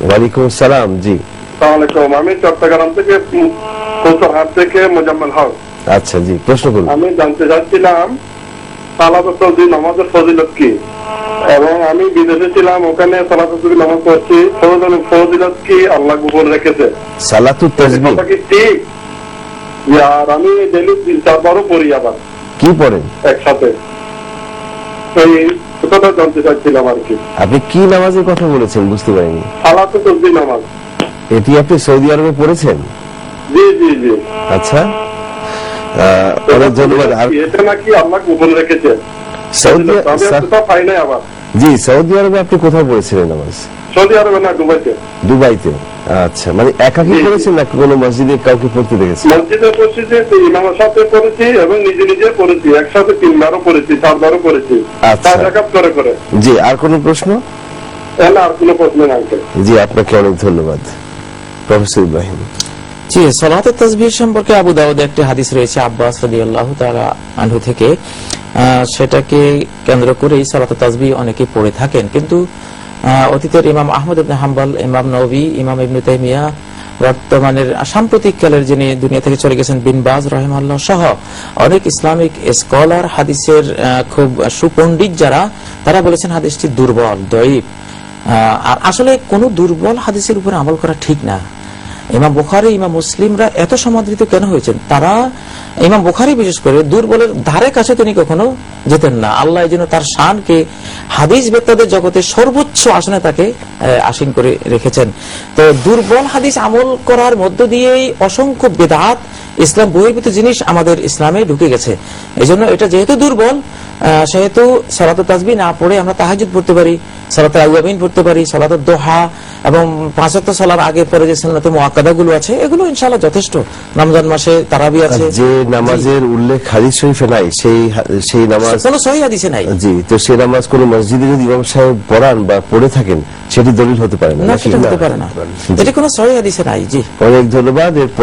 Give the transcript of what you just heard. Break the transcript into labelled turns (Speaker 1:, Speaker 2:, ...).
Speaker 1: ওয়ালাইকুম সালাম জি।
Speaker 2: আমি চট্টগ্রাম থেকে থেকে মোজাম্মেল হক।
Speaker 1: আচ্ছা জি প্রশ্ন করুন।
Speaker 2: আমি জানতে চাচ্ছিলাম নামাজের ফজিলত কি? এবং আমি বিদেশে ছিলাম ওখানে নামাজ পড়ছি ফজিলত- ফজিলত কি আল্লাহ গোপন রেখেছে?
Speaker 1: সালাতু তাসবিহ
Speaker 2: কি ঠিক? আর আমি ডেলি তিন চারবারও পড়ি আবার।
Speaker 1: কি পড়েন?
Speaker 2: একসাথে। এই কথাটা জানতে চাচ্ছিলাম আর কি।
Speaker 1: আপনি কি নামাজের কথা বলেছেন বুঝতে পারিনি?
Speaker 2: সালাতে তসবি নামাজ।
Speaker 1: এটি আপনি সৌদি আরবে পড়েছেন?
Speaker 2: জি জি জি।
Speaker 1: আচ্ছা। অনেক ধন্যবাদ। আর
Speaker 2: এটা নাকি আল্লাহ গোপন রেখেছে।
Speaker 1: সৌদি
Speaker 2: আবার
Speaker 1: জি সৌদি আরবে আপনি কোথায় পড়েছিলেন নামাজ?
Speaker 2: সৌদি আরবে না দুবাইতে।
Speaker 1: দুবাইতে? আচ্ছা মানে একাকি। পড়েছেন না কোনো মসজিদে কাউকে পড়তে দেখেছেন?
Speaker 2: মসজিদে পড়ছি যে ইমামের সাথে পড়েছি এবং নিজে নিজে পড়েছি একসাথে তিনবারও পড়েছি চারবারও পড়েছি।
Speaker 1: আচ্ছা।
Speaker 2: করে করে।
Speaker 1: জি আর কোনো প্রশ্ন?
Speaker 2: তাহলে আর কোনো প্রশ্ন নাই
Speaker 1: জি আপনাকে অনেক ধন্যবাদ। প্রফেসর ইব্রাহিম।
Speaker 3: জি সলাতে তসবির সম্পর্কে আবু দাউদে একটি হাদিস রয়েছে আব্বাস রাদিয়াল্লাহু তাআলা আনহু থেকে। সেটাকে কেন্দ্র করেই সলাতে তাজবি অনেকে পড়ে থাকেন। কিন্তু অতীতের ইমাম আহমদ ইবনে হাম্বল, ইমাম নবী, ইমাম ইবনে তাইমিয়া, বর্তমানের সাম্প্রতিক কালের যিনি দুনিয়া থেকে চলে গেছেন বিন বাজ রহিমাল্লাহ সহ অনেক ইসলামিক স্কলার, হাদিসের খুব সুপণ্ডিত যারা, তারা বলেছেন হাদিসটি দুর্বল, দয়ীব। আর আসলে কোনো দুর্বল হাদিসের উপরে আমল করা ঠিক না। ইমাম বুখারি, ইমাম মুসলিমরা এত সমাদৃত কেন হয়েছেন? তারা ইমাম বুখারি বিশেষ করে দুর্বলের ধারে কাছে তিনি কখনো যেতেন না। আল্লাহ এই তার শানকে হাদিস বেত্তাদের জগতে সর্বোচ্চ আসনে তাকে আসীন করে রেখেছেন। তো দুর্বল হাদিস আমল করার মধ্য দিয়েই অসংখ্য বেদাত, ইসলাম বহির্ভূত জিনিস আমাদের ইসলামে ঢুকে গেছে। এই জন্য এটা যেহেতু দুর্বল সেহেতু সালাত তাজবি না পড়ে আমরা তাহাজুদ পড়তে পারি। সালাত আউয়াবিন পড়তে পারি সালাত দোহা এবং পাঁচত্ব সালার আগে পরে যে সুন্নতে মুআক্কাদা গুলো আছে এগুলো ইনশাআল্লাহ যথেষ্ট। রমজান মাসে তারাবি আছে।
Speaker 1: যে নামাজের উল্লেখ হাদিস শরীফে নাই সেই সেই নামাজ
Speaker 3: কোনো সহি হাদিসে নাই।
Speaker 1: জি তো সেই নামাজ কোনো মসজিদে যদি ইমাম সাহেব পড়ান বা পড়ে থাকেন সেটি দলিল হতে পারে না
Speaker 3: সেটা হতে পারে না। এটা কোনো সহি হাদিসে নাই জি।
Speaker 1: অনেক ধন্যবাদ